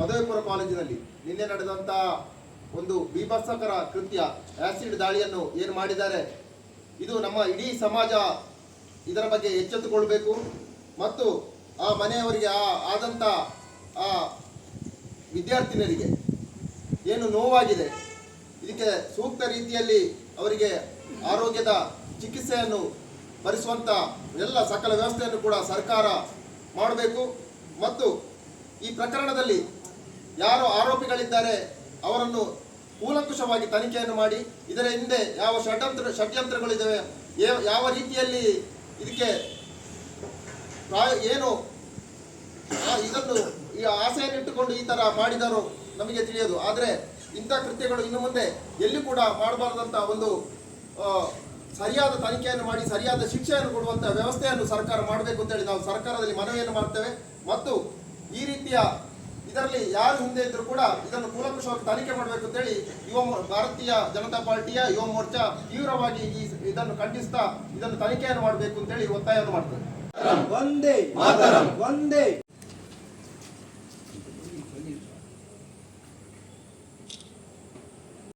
ಪದವಿ ಪೂರ್ವ ಕಾಲೇಜಿನಲ್ಲಿ ನಿನ್ನೆ ನಡೆದಂತ ಒಂದು ಬೀಭತ್ಸಕರ ಕೃತ್ಯ ಆಸಿಡ್ ದಾಳಿಯನ್ನು ಏನು ಮಾಡಿದ್ದಾರೆ? ಇದು ನಮ್ಮ ಇಡೀ ಸಮಾಜ ಇದರ ಬಗ್ಗೆ ಎಚ್ಚೆತ್ತುಕೊಳ್ಬೇಕು. ಮತ್ತು ಆ ಮನೆಯವರಿಗೆ ಆ ಆದಂತ ಆ ವಿದ್ಯಾರ್ಥಿನಿಯರಿಗೆ ಏನು ನೋವಾಗಿದೆ? ಇದಕ್ಕೆ ಸೂಕ್ತ ರೀತಿಯಲ್ಲಿ ಅವರಿಗೆ ಆರೋಗ್ಯದ ಚಿಕಿತ್ಸೆಯನ್ನು ಭರಿಸುವಂಥ ಎಲ್ಲ ಸಕಲ ವ್ಯವಸ್ಥೆಯನ್ನು ಕೂಡ ಸರ್ಕಾರ ಮಾಡಬೇಕು. ಮತ್ತು ಈ ಪ್ರಕರಣದಲ್ಲಿ ಯಾರು ಆರೋಪಿಗಳಿದ್ದಾರೆ ಅವರನ್ನು ಕೂಲಂಕುಷವಾಗಿ ತನಿಖೆಯನ್ನು ಮಾಡಿ ಇದರ ಹಿಂದೆ ಯಾವ ಷಡ್ಯಂತ್ರ ಷಡ್ಯಂತ್ರಗಳಿದ್ದಾವೆ ಯಾವ ರೀತಿಯಲ್ಲಿ ಇದಕ್ಕೆ ಏನು ಇದನ್ನು ಈ ಆಸೆಯನ್ನು ಇಟ್ಟುಕೊಂಡು ಈ ತರ ಮಾಡಿದರು ನಮಗೆ ತಿಳಿಯೋದು. ಆದರೆ ಇಂಥ ಕೃತ್ಯಗಳು ಇನ್ನು ಮುಂದೆ ಎಲ್ಲಿ ಕೂಡ ಮಾಡಬಾರದಂತ ಒಂದು ಸರಿಯಾದ ತನಿಖೆಯನ್ನು ಮಾಡಿ, ಸರಿಯಾದ ಶಿಕ್ಷೆಯನ್ನು ಕೊಡುವಂತ ವ್ಯವಸ್ಥೆಯನ್ನು ಸರ್ಕಾರ ಮಾಡಬೇಕು ಅಂತೇಳಿ ನಾವು ಸರ್ಕಾರದಲ್ಲಿ ಮನವಿಯನ್ನು ಮಾಡ್ತೇವೆ. ಮತ್ತು ಈ ರೀತಿಯ ಇದರಲ್ಲಿ ಯಾರು ಹಿಂದೆ ಇದ್ರೂ ಕೂಡ ಇದನ್ನು ಕೂಲಂಕುಷವಾಗಿ ತನಿಖೆ ಮಾಡಬೇಕು ಅಂತೇಳಿ ಯುವ ಭಾರತೀಯ ಜನತಾ ಪಾರ್ಟಿಯ ಯುವ ಮೋರ್ಚಾ ತೀವ್ರವಾಗಿ ಈ ಇದನ್ನು ಖಂಡಿಸ್ತಾ ಇದನ್ನು ತನಿಖೆಯನ್ನು ಮಾಡಬೇಕು ಅಂತೇಳಿ ಒತ್ತಾಯವನ್ನು ಮಾಡ್ತಾರೆ. ಒಂದೇ ಒಂದೇ